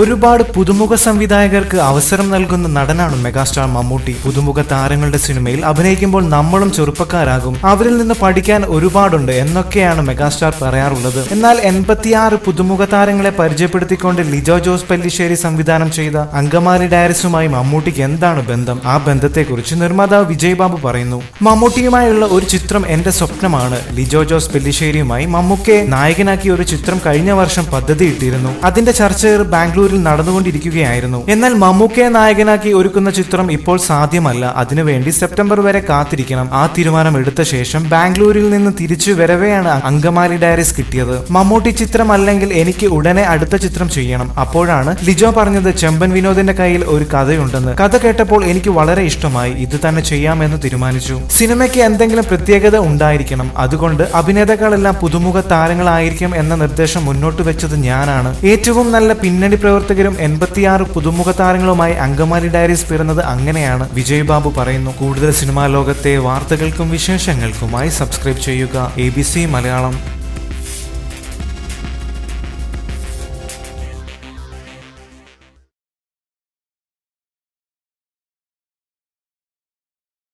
ഒരുപാട് പുതുമുഖ സംവിധായകർക്ക് അവസരം നൽകുന്ന നടനാണ് മെഗാസ്റ്റാർ മമ്മൂട്ടി. പുതുമുഖ താരങ്ങളുടെ സിനിമയിൽ അഭിനയിക്കുമ്പോൾ നമ്മളും ചെറുപ്പക്കാരാകും. അവരിൽ നിന്ന് പഠിക്കാൻ ഒരുപാടുണ്ട് എന്നൊക്കെയാണ് മെഗാസ്റ്റാർ പറയാറുള്ളത്. എന്നാൽ എൺപത്തിയാറ് പുതുമുഖ താരങ്ങളെ പരിചയപ്പെടുത്തിക്കൊണ്ട് ലിജോ ജോസ് പല്ലിശ്ശേരി സംവിധാനം ചെയ്ത അങ്കമാലി ഡയറിസുമായി മമ്മൂട്ടിക്ക് എന്താണ് ബന്ധം? ആ ബന്ധത്തെക്കുറിച്ച് നിർമ്മാതാവ് വിജയ് ബാബു പറയുന്നു. മമ്മൂട്ടിയുമായുള്ള ഒരു ചിത്രം എന്റെ സ്വപ്നമാണ്. ലിജോ ജോസ് പെല്ലിശ്ശേരിയുമായി മമ്മൂക്കെ നായകനാക്കി ഒരു ചിത്രം കഴിഞ്ഞ വർഷം പദ്ധതിയിട്ടിരുന്നു. അതിന്റെ ചർച്ചകൾ ബാംഗ്ലൂരിൽ നടന്നുകൊണ്ടിരിക്കുകയായിരുന്നു. എന്നാൽ മമ്മൂക്കയെ നായകനാക്കി ഒരുക്കുന്ന ചിത്രം ഇപ്പോൾ സാധ്യമല്ല. അതിനുവേണ്ടി സെപ്റ്റംബർ വരെ കാത്തിരിക്കണം. ആ തീരുമാനം എടുത്ത ശേഷം ബാംഗ്ലൂരിൽ നിന്ന് തിരിച്ചു വരവെയാണ് അങ്കമാലി ഡയറീസ് കിട്ടിയത്. മമ്മൂട്ടി ചിത്രം അല്ലെങ്കിൽ എനിക്ക് ഉടനെ അടുത്ത ചിത്രം ചെയ്യണം. അപ്പോഴാണ് ലിജോ പറഞ്ഞത് ചെമ്പൻ വിനോദിന്റെ കയ്യിൽ ഒരു കഥയുണ്ടെന്ന്. കഥ കേട്ടപ്പോൾ എനിക്ക് വളരെ ഇഷ്ടമായി. ഇത് തന്നെ ചെയ്യാമെന്ന് തീരുമാനിച്ചു. സിനിമയ്ക്ക് എന്തെങ്കിലും പ്രത്യേകത ഉണ്ടായിരിക്കണം. അതുകൊണ്ട് അഭിനേതാക്കളെല്ലാം പുതുമുഖ താരങ്ങളായിരിക്കും എന്ന നിർദ്ദേശം മുന്നോട്ട് വെച്ചത് ഞാനാണ്. ഏറ്റവും നല്ല പിന്നണി പ്രവർത്തകരും എൺപത്തിയാറ് പുതുമുഖ താരങ്ങളുമായി അങ്കമാലി ഡയറീസ് പിറന്നത് അങ്ങനെയാണ്. വിജയ് ബാബു പറയുന്നു കൂടുതൽ സിനിമാ ലോകത്തെ വാർത്തകൾക്കും വിശേഷങ്ങൾക്കുമായി സബ്സ്ക്രൈബ് ചെയ്യുക. എ മലയാളം.